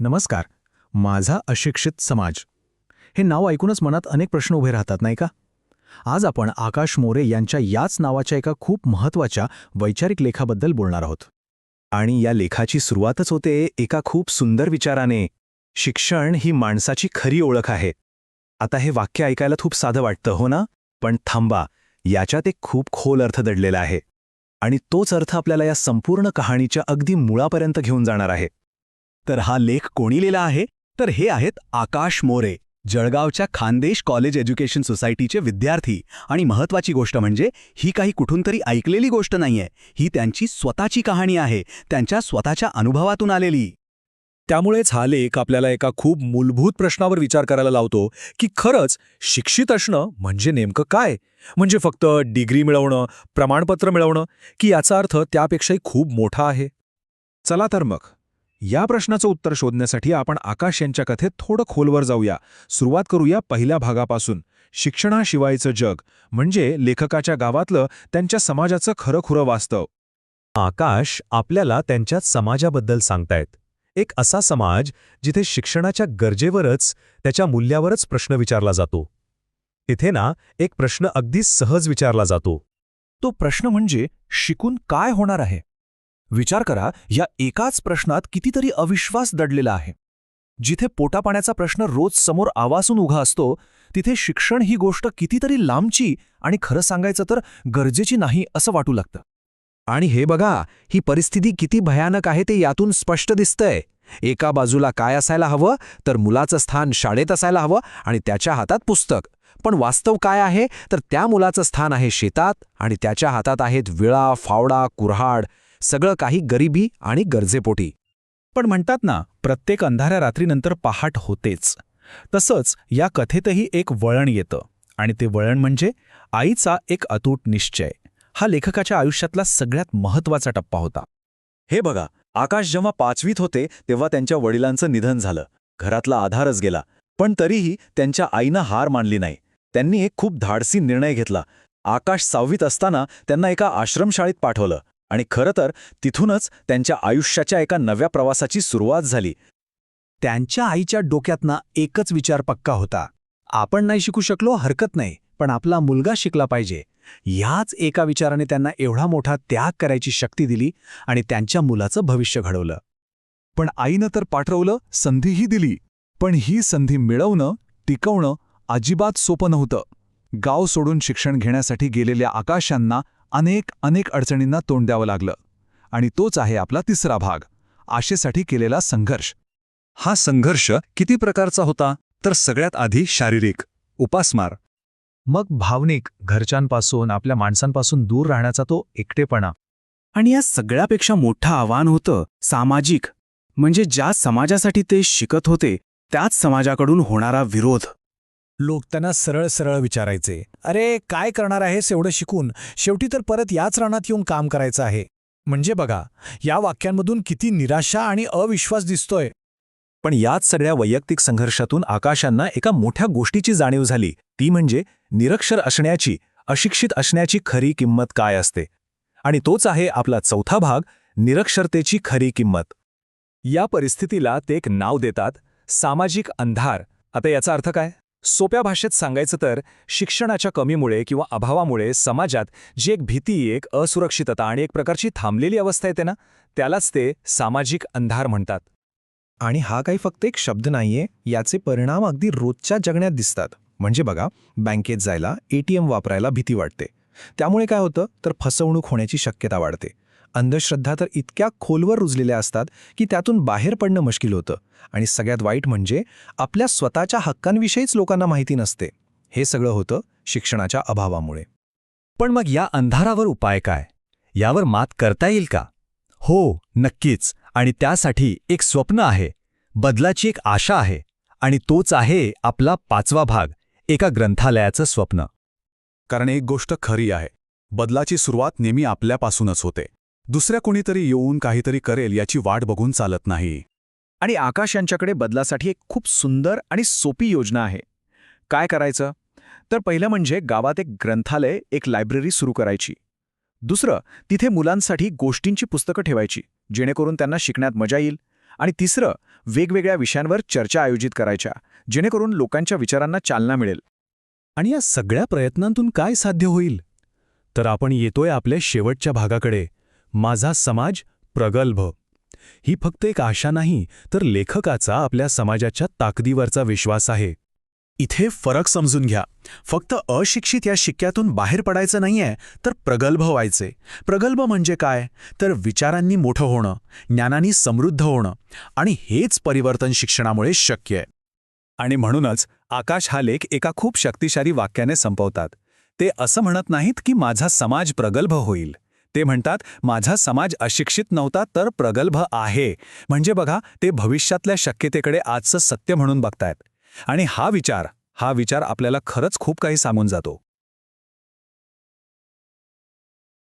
नमस्कार माझा अशिक्षित समाज. हे नाव ऐकूनच मनात अनेक प्रश्न उभे राहतात नाही का? आज आपण आकाश मोरे यांच्या याच नावाच्या एका खूप महत्त्वाच्या वैचारिक लेखाबद्दल बोलणार आहोत. आणि या लेखाची सुरुवातच होते एका खूप सुंदर विचाराने. शिक्षण ही माणसाची खरी ओळख आहे. आता हे वाक्य ऐकायला खूप साधं वाटतं हो ना? पण थांबा याच्यात एक खूप खोल अर्थ दडलेला आहे. आणि तोच अर्थ आपल्याला या संपूर्ण कहाणीच्या अगदी मुळापर्यंत घेऊन जाणार आहे. तर हा लेख कोणी लिहिला आहे? तर हे आहेत आकाश मोरे जळगावच्या खानदेश कॉलेज एज्युकेशन सोसायटीचे विद्यार्थी. आणि महत्वाची गोष्ट म्हणजे ही काही कुठून तरी ऐकलेली गोष्ट नाहीये. ही त्यांची स्वतःची कहाणी आहे त्यांच्या स्वतःच्या अनुभवातून आलेली. त्यामुळेच हा लेख आपल्याला एका खूप मूलभूत प्रश्नावर विचार करायला लावतो की खरंच शिक्षित असणं म्हणजे नेमकं काय? म्हणजे फक्त डिग्री मिळवणं प्रमाणपत्र मिळवणं की याचा अर्थ त्यापेक्षाही खूप मोठा आहे? चला तर मग. या प्रश्नाचं उत्तर शोधण्यासाठी आपण आकाश यांच्या कथेत थोडं खोलवर जाऊया. सुरुवात करूया पहिल्या भागापासून. शिक्षणाशिवायचं जग म्हणजे लेखकाच्या गावातलं त्यांच्या समाजाचं खरंखुरं वास्तव. आकाश आपल्याला त्यांच्या समाजाबद्दल सांगतायत. एक असा समाज जिथे शिक्षणाच्या गरजेवरच त्याच्या मूल्यावरच प्रश्न विचारला जातो. इथे ना एक प्रश्न अगदी सहज विचारला जातो. तो प्रश्न म्हणजे शिकून काय होणार आहे? विचार करा या एकाच प्रश्नात कितीतरी अविश्वास दडलेला आहे. जिथे पोटापाण्याचा प्रश्न रोज समोर आवासून उभा असतो तिथे शिक्षण ही गोष्ट कितीतरी लांबची आणि खरं सांगायचं तर गरजेची नाही असं वाटू लागतं. आणि हे बघा ही परिस्थिती किती भयानक आहे ते यातून स्पष्ट दिसतंय. एका बाजूला काय असायला हवं तर मुलाचं स्थान शाळेत असायला हवं आणि त्याच्या हातात पुस्तक. पण वास्तव काय आहे तर त्या मुलाचं स्थान आहे शेतात आणि त्याच्या हातात आहेत विळा फावडा कुऱ्हाड. सगळं काही गरिबी आणि गरजेपोटी. पण म्हणतात ना प्रत्येक अंधाऱ्या रात्रीनंतर पहाट होतेच. तसंच या कथेतही एक वळण येतं. आणि ते वळण म्हणजे आईचा एक अतूट निश्चय. हा लेखकाच्या आयुष्यातला सगळ्यात महत्त्वाचा टप्पा होता. हे बघा आकाश जेव्हा पाचवीत होते तेव्हा त्यांच्या वडिलांचं निधन झालं. घरातला आधारच गेला. पण तरीही त्यांच्या आईनं हार मानली नाही. त्यांनी एक खूप धाडसी निर्णय घेतला. आकाश सहावीत असताना त्यांना एका आश्रमशाळेत पाठवलं. आणि खरं तर तिथूनच त्यांच्या आयुष्याच्या एका नव्या प्रवासाची सुरुवात झाली. त्यांच्या आईच्या डोक्यातना एकच विचार पक्का होता. आपण नाही शिकू शकलो हरकत नाही पण आपला मुलगा शिकला पाहिजे. ह्याच एका विचाराने त्यांना एवढा मोठा त्याग करायची शक्ती दिली आणि त्यांच्या मुलाचं भविष्य घडवलं. पण आईनं तर पाठवलं संधीही दिली. पण ही संधी मिळवणं टिकवणं अजिबात सोपं नव्हतं. गाव सोडून शिक्षण घेण्यासाठी गेलेल्या आकाशांना अनेक अनेक अडचणींना तोंड द्यावं लागलं. आणि तोच आहे आपला तिसरा भाग आशेसाठी केलेला संघर्ष. हा संघर्ष किती प्रकारचा होता? तर सगळ्यात आधी शारीरिक उपासमार. मग भावनिक घरच्यांपासून आपल्या माणसांपासून दूर राहण्याचा तो एकटेपणा. आणि या सगळ्यापेक्षा मोठं आव्हान होतं सामाजिक. म्हणजे ज्या समाजासाठी ते शिकत होते त्याच समाजाकडून होणारा विरोध. लोक त्यांना सरळ सरळ विचारायचे अरे काय करणार आहेस एवढं शिकून? शेवटी तर परत याच रानात येऊन काम करायचं आहे. म्हणजे बघा या वाक्यांमधून किती निराशा आणि अविश्वास दिसतोय. पण याच सगळ्या वैयक्तिक संघर्षातून आकाशांना एका मोठ्या गोष्टीची जाणीव झाली. ती म्हणजे निरक्षर असण्याची अशिक्षित असण्याची खरी किंमत काय असते? आणि तोच आहे आपला चौथा भाग निरक्षरतेची खरी किंमत. या परिस्थितीला ते एक नाव देतात सामाजिक अंधार. आता याचा अर्थ काय? सोप्या भाषेत सांगायचं तर शिक्षणाच्या कमीमुळे किंवा अभावामुळे समाजात जी एक भीती एक असुरक्षितता आणि एक प्रकारची थांबलेली अवस्था येते ना त्यालाच ते सामाजिक अंधार म्हणतात. आणि हा काही फक्त एक शब्द नाहीये याचे परिणाम अगदी रोजच्या जगण्यात दिसतात. म्हणजे बघा बँकेत जायला एटीएम वापरायला भीती वाटते. त्यामुळे काय होतं तर फसवणूक होण्याची शक्यता वाढते. अंधश्रद्धा तर इतक्या खोलवर रुजलेल्या असतात की त्यातून बाहेर पडणं मुश्किल होतं. आणि सगळ्यात वाईट म्हणजे आपल्या स्वतःच्या हक्कांविषयीच लोकांना माहिती नसते. हे सगळं होतं शिक्षणाच्या अभावामुळे. पण मग या अंधारावर उपाय काय? यावर मात करता येईल का? हो नक्कीच. आणि त्यासाठी एक स्वप्न आहे. बदलाची एक आशा आहे. आणि तोच आहे आपला पाचवा भाग एका ग्रंथालयाचं स्वप्न. कारण एक गोष्ट खरी आहे. बदलाची सुरुवात नेहमी आपल्यापासूनच होते. दुसऱ्या कोणीतरी येऊन काहीतरी करेल याची वाट बघून चालत नाही. आणि आकाश यांच्याकडे बदलासाठी एक खूप सुंदर आणि सोपी योजना आहे. काय करायचं? तर पहिलं म्हणजे गावात एक ग्रंथालय एक लायब्ररी सुरू करायची. दुसरं तिथे मुलांसाठी गोष्टींची पुस्तकं ठेवायची जेणेकरून त्यांना शिकण्यात मजा येईल. आणि तिसरं वेगवेगळ्या विषयांवर चर्चा आयोजित करायच्या जेणेकरून लोकांच्या विचारांना चालना मिळेल. आणि या सगळ्या प्रयत्नांतून काय साध्य होईल? तर आपण येतोय आपल्या शेवटच्या भागाकडे. माझा समाज प्रगल्भ. ही फक्त एक आशा नाही तर लेखकाचा आपल्या समाजाच्या ताकदीवरचा विश्वास आहे. इथे फरक समजून घ्या. फक्त अशिक्षित या शिक्क्यातून बाहेर पडायचं नाहीये तर प्रगल्भ व्हायचे. प्रगल्भ म्हणजे काय? तर विचारांनी मोठं होणं ज्ञानानी समृद्ध होणं आणि हेच परिवर्तन शिक्षणामुळे शक्य आहे. आणि म्हणूनच आकाश हा लेख एका खूप शक्तिशाली वाक्याने संपवतात. ते असं म्हणत नाहीत की माझा समाज प्रगल्भ होईल. ते म्हणतात माझा समाज अशिक्षित नव्हता तर प्रगल्भ आहे. म्हणजे बघा ते भविष्यातल्या शक्यतेकडे आजचं सत्य म्हणून बघतायत. आणि हा विचार हा विचार आपल्याला खरंच खूप काही सांगून जातो.